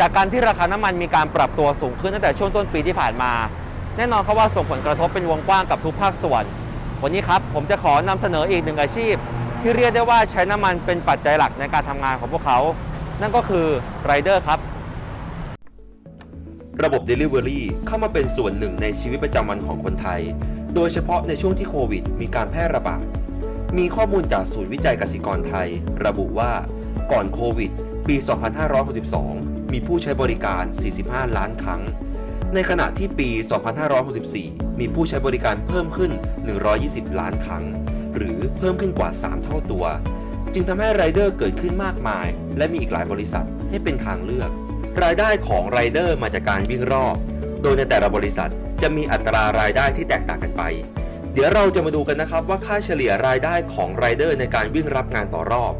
จากการที่ราคาน้ำมันมีการปรับตัวสูงขึ้นตั้งแต่ช่วงต้นปีที่ผ่านมา แน่นอนครับว่าส่งผลกระทบเป็นวงกว้างกับทุกภาคส่วน วันนี้ครับผมจะขอนำเสนออีกหนึ่งอาชีพ ที่เรียกได้ว่าใช้น้ำมันเป็นปัจจัยหลักในการทำงานของพวกเขา นั่นก็คือไรเดอร์ครับ ระบบ Delivery เข้ามาเป็นส่วนหนึ่งในชีวิตประจำวันของคนไทย โดยเฉพาะในช่วงที่โควิด มีการแพร่ระบาดมีข้อมูลจากศูนย์วิจัยกสิกรไทย ระบุว่าก่อนโควิด ปี 2562 มีผู้ใช้บริการ 45 ล้านครั้ง ในขณะที่ปี 2564 มีผู้ใช้บริการเพิ่มขึ้น 120 ล้านครั้ง หรือเพิ่มขึ้นกว่า 3 เท่าตัว จึงทำให้ไรเดอร์เกิดขึ้นมากมาย และมีอีกหลายบริษัทให้เป็นทางเลือก รายได้ของไรเดอร์มาจากการวิ่งรอบ โดยในแต่ละบริษัทจะมีอัตรารายได้ที่แตกต่างกันไป เดี๋ยวเราจะมาดูกันนะครับว่าค่าเฉลี่ยรายได้ของไรเดอร์ในการวิ่งรับงานต่อรอบ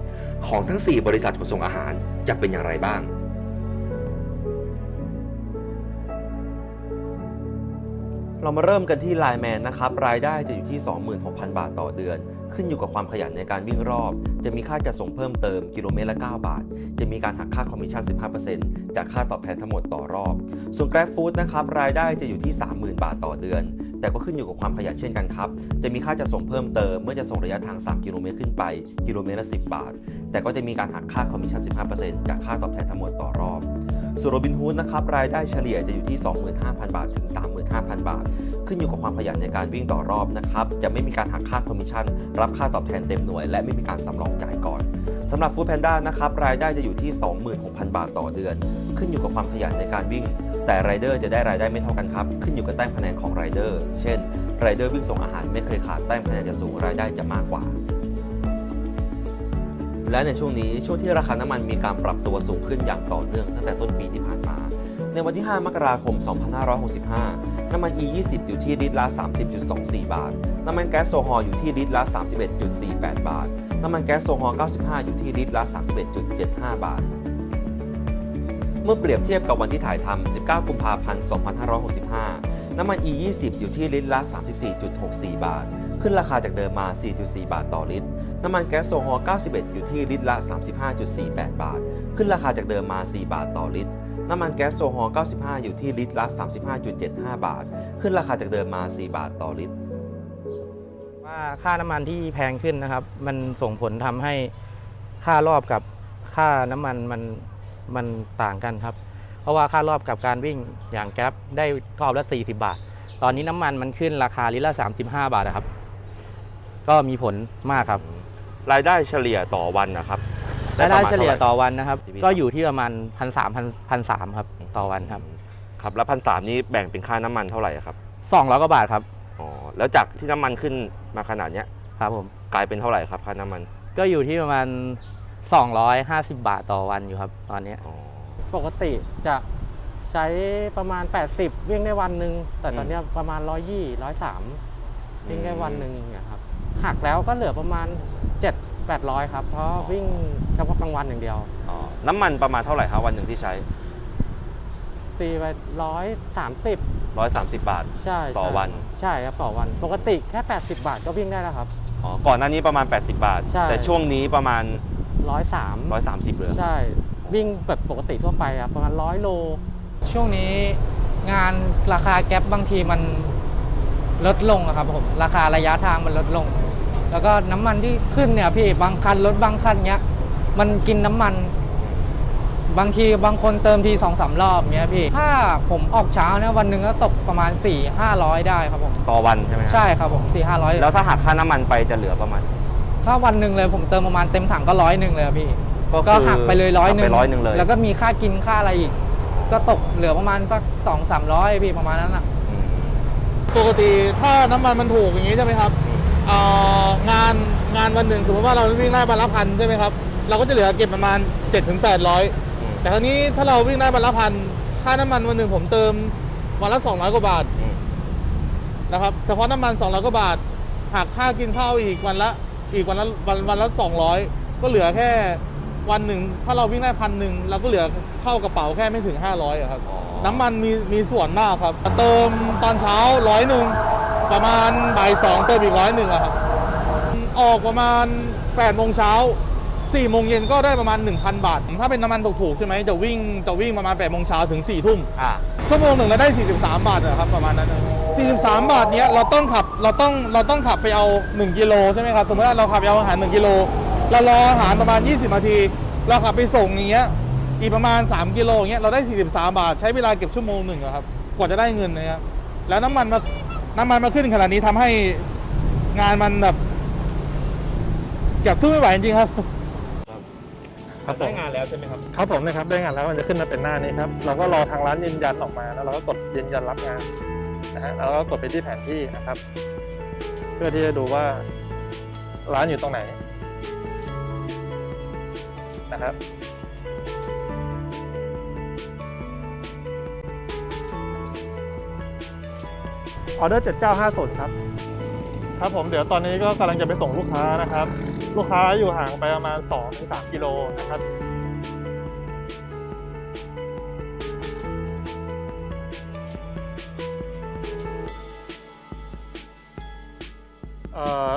ของทั้ง 4 บริษัทขนส่งอาหารจะเป็นอย่างไรบ้าง เรามาเริ่มกันที่ไลน์แมนนะครับ รายได้จะอยู่ที่ 26,000 บาทต่อเดือน ขึ้นอยู่กับความขยันในการวิ่งรอบ จะมีค่าจะส่งเพิ่มเติมกิโลเมตรละ 9 บาท จะมีการหักค่าคอมมิชชั่น 15%จากค่าตอบแทนทั้งหมดต่อรอบ ส่วน Grab Food นะครับ รายได้จะอยู่ที่ 30,000 บาทต่อเดือน แต่ก็ขึ้นอยู่กับความขยันเช่นกันครับ จะมีค่าจะส่งเพิ่มเติมเมื่อจะส่งระยะทาง 3 กิโลเมตรขึ้นไป กิโลเมตรละ 10 บาท แต่ก็จะมีการหักค่าคอมมิชชั่น 15%จากค่าตอบแทนทั้งหมดต่อรอบ ส่วนโรบินฮูดนะครับรายได้เฉลี่ยจะอยู่ที่ 25,000 บาท ถึง 35,000 บาท ขึ้นอยู่กับความขยันในการวิ่งต่อรอบนะครับ จะไม่มีการหักค่าคอมมิชชั่น รับค่าตอบแทนเต็มหน่วย และไม่มีการสำรองจ่ายก่อนสำหรับ Food Panda นะครับรายได้จะอยู่ที่ 26,000 บาทต่อเดือน ขึ้นอยู่กับความขยันในการวิ่ง แต่ไรเดอร์จะได้รายได้ไม่เท่ากันครับ ขึ้นอยู่กับแต้มคะแนนของไรเดอร์ เช่นไรเดอร์วิ่งส่งอาหารไม่เคยขาดแต้มคะแนนจะสูงรายได้จะมากกว่า และในช่วงนี้ช่วงที่ราคาน้ำมันมีการปรับตัวสูงขึ้นอย่างต่อเนื่องตั้งแต่ต้นปีที่ผ่านมา ในวันที่ 5 มกราคม 2565 น้ำมัน E20 อยู่ที่ลิตรละ 30.24 บาท น้ำมันแก๊สโซฮอลอยู่ที่ลิตรละ 31.48 บาท น้ำมันแก๊สโซฮอล95 อยู่ที่ลิตรละ 31.75 บาท เมื่อเปรียบเทียบกับวันที่ถ่ายทำ 19 กุมภาพันธ์ 2565 น้ำมัน E20 อยู่ที่ลิตรละ 34.64 บาท ขึ้นราคาจากเดิมมา 4.4 บาทต่อลิตร น้ำมันแก๊สโซฮอล91 อยู่ที่ลิตรละ 35.48 บาท ขึ้นราคาจากเดิมมา 4 บาทต่อลิตร น้ำมันแก๊สโซฮอล95 อยู่ที่ลิตรละ 35.75 บาท ขึ้นราคาจากเดิมมา 4 บาทต่อลิตร ว่าค่าน้ำมันที่แพงขึ้นนะครับ มันส่งผลทำให้ค่ารอบกับค่าน้ำมันมันมันต่างกันครับ เพราะว่าค่ารอบกับการวิ่งอย่างแก๊ปได้รอบละ 40 บาท ตอนนี้น้ำมันมันขึ้นราคาลิตรละ 35 บาทนะครับ ก็มีผลมากครับรายได้เฉลี่ยต่อวันนะครับรายได้เฉลี่ยต่อวันนะครับที่พี่ก็อยู่ที่ประมาณพันสามพันพันสามครับต่อวันครับครับแล้วพันสามนี้แบ่งเป็นค่าน้ำมันเท่าไหร่ครับสองร้อยกว่าบาทครับอ๋อแล้วจากที่น้ำมันขึ้นมาขนาดเนี้ยครับผมกลายเป็นเท่าไหร่ครับค่าน้ำมัน ก็อยู่ที่ประมาณ250บาทต่อวันอยู่ครับ ตอนนี้อ๋อปกติจะใช้ประมาณ 80 วิ่งได้วันหนึ่งแต่ตอนเนี้ยประมาณ 120 103 วิ่งได้วันหนึ่งเนี่ยครับ หักแล้วก็เหลือประมาณ 7 800 ครับ เพราะวิ่งเฉพาะกลางวันอย่างเดียว อ๋อน้ำมันประมาณเท่าไหร่ครับวันหนึ่งที่ใช้ ตีไป130 130 บาท ใช่ต่อใช่วัน ใช่ครับต่อวัน ปกติแค่ 80 บาทก็วิ่งได้แล้วครับ อ๋อก่อนหน้านี้ประมาณ 80 บาท ใช่ แต่ช่วงนี้ประมาณ103 130เลยใช่ วิ่งแบบปกติทั่วไปครับประมาณ100โล ช่วงนี้งานราคาแก๊ปบางทีมัน ลดลงอะครับผมราคาระยะทางมันลดลง แล้วก็น้ำมันที่ขึ้นเนี่ยพี่บางคันรถบางคันเนี้ยมันกินน้ำมัน บางทีบางคนเติมทีสองสามรอบเนี้ยพี่ถ้าผมออกเช้าเนี่ยวันหนึ่งก็ตกประมาณ4 500ได้ครับผมต่อวันใช่ไหมครับใช่ครับผม4 5 0 0แล้วถ้าหักค่าน้ำมันไปจะเหลือประมาณถ้าวันหนึ่งเลยผมเติมประมาณเต็มถังก็ร้อยหนึ่งเลยอะพี่ก็ก็คือหักไปเลยร้อยหนึ่หักไปร้อยหนึ่งเลยแล้วก็มีค่ากินค่าอะไรอีก ก็ตกเหลือประมาณสักสองสามร้อยพี่ประมาณนั้นอะอืม ปกติถ้าน้ำมันมันถูกอย่างนี้ใช่ไหมครับเอ่องานงานวันหนึ่งสมมติว่าเราวิ่งได้วันละพันใช่ไหมครับเราก็จะเหลือเก็บประมาณ7-800ถึง800แต่คราวนี้ถ้าเราวิ่งได้วันละพันค่าน้ำมันวันหนึ่งผมเติมวันละ200กว่าบาทอืม นะครับเฉพาะน้ำมัน200กว่าบาทหักค่ากินข้าวอีกวันละอีกวันละวันวันละ200 ก็เหลือแค่ วันหนึ่งถ้าเราวิ่งได้พันหนึ่งเราก็เหลือเข้ากระเป๋าแค่ไม่ถึง 500อะครับอ๋อน้ำมันมีมีส่วนมากครับ เติมตอนเช้าร้อยหนึ่งประมาณบ่ายสองเติมอีกร้อยหนึ่งอะครับออกประมาณ8ปดโมงเช้า4โมงเย็นก็ได้ประมาณ 1,000 บาท ถ้าเป็นน้ำมันถูกๆใช่ไหมจะวิ่งจะวิ่งประมาณ8โมงเช้าถึง4ทุ่มอ่าชั่วโมงหนึ่งเราได้ 43 บาทนะครับประมาณนั้นนะ43 บาทเนี้ยเราต้องขับเราต้องเราต้องขับไปเอา 1 กิโลใช่ไหมครับสมมติว่าเราขับไปเอาอาหาร 1 กิโล เรารออาหารประมาณ 20 นาที เราขับไปส่งอย่างเงี้ย อีกประมาณ 3 กิโลอย่างเงี้ย เราได้ 43 บาท ใช้เวลาเก็บชั่วโมงหนึ่งอะครับ กว่าจะได้เงินนะครับ แล้วน้ำมันมา น้ำมันมาขึ้นขนาดนี้ทำให้งานมันแบบเก็บสู้ไม่ไหวจริงๆครับ ครับผมได้งานแล้วใช่ไหมครับ ครับผมนะครับได้งานแล้วมันจะขึ้นมาเป็นหน้านี้ครับเราก็รอทางร้านยืนยันออกมาแล้วเราก็กดยืนยันรับงานนะฮะแล้วก็กดไปที่แผนที่นะครับ เพื่อที่จะดูว่าร้านอยู่ตรงไหน นะครับออเดอร์ 7950 ครับ ครับผมเดี๋ยวตอนนี้ก็กำลังจะไปส่งลูกค้านะครับ ลูกค้าอยู่ห่างไปประมาณ 2-3 กิโลนะครับ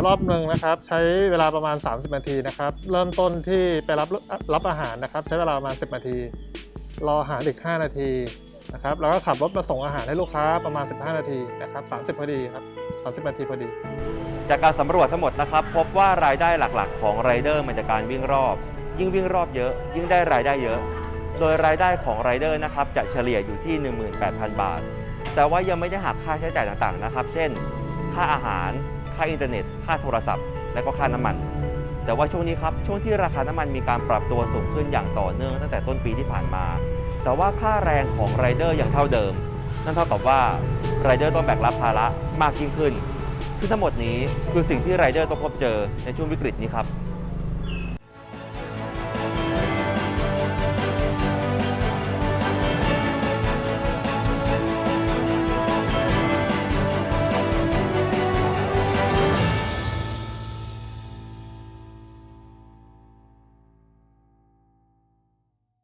รอบหนึ่งนะครับใช้เวลาประมาณ 30 นาทีนะครับ เริ่มต้นที่ไปรับรับอาหารนะครับ ใช้เวลาประมาณ 10 นาที รออาหารอีก 5 นาทีนะครับแล้วก็ขับรถมาส่งอาหารให้ลูกค้าประมาณ 15 นาทีนะครับ30 พอดีครับ30 นาทีพอดี จากการสำรวจทั้งหมดนะครับ พบว่ารายได้หลักๆ ของไรเดอร์มาจากการวิ่งรอบ ยิ่งวิ่งรอบเยอะ ยิ่งได้รายได้เยอะ โดยรายได้ของไรเดอร์นะครับจะเฉลี่ยอยู่ที่ 18,000 บาท แต่ว่ายังไม่ได้หักค่าใช้จ่ายต่างๆนะครับ เช่น ค่าอาหาร ค่าอินเทอร์เน็ต ค่าโทรศัพท์ และก็ค่าน้ำมัน แต่ว่าช่วงนี้ครับ ช่วงที่ราคาน้ำมันมีการปรับตัวสูงขึ้นอย่างต่อเนื่องตั้งแต่ต้นปีที่ผ่านมา แต่ว่าค่าแรงของไรเดอร์ยังเท่าเดิม นั่นเท่ากับว่าไรเดอร์ต้องแบกรับภาระมากยิ่งขึ้น ซึ่งทั้งหมดนี้คือสิ่งที่ไรเดอร์ต้องพบเจอในช่วงวิกฤตนี้ครับ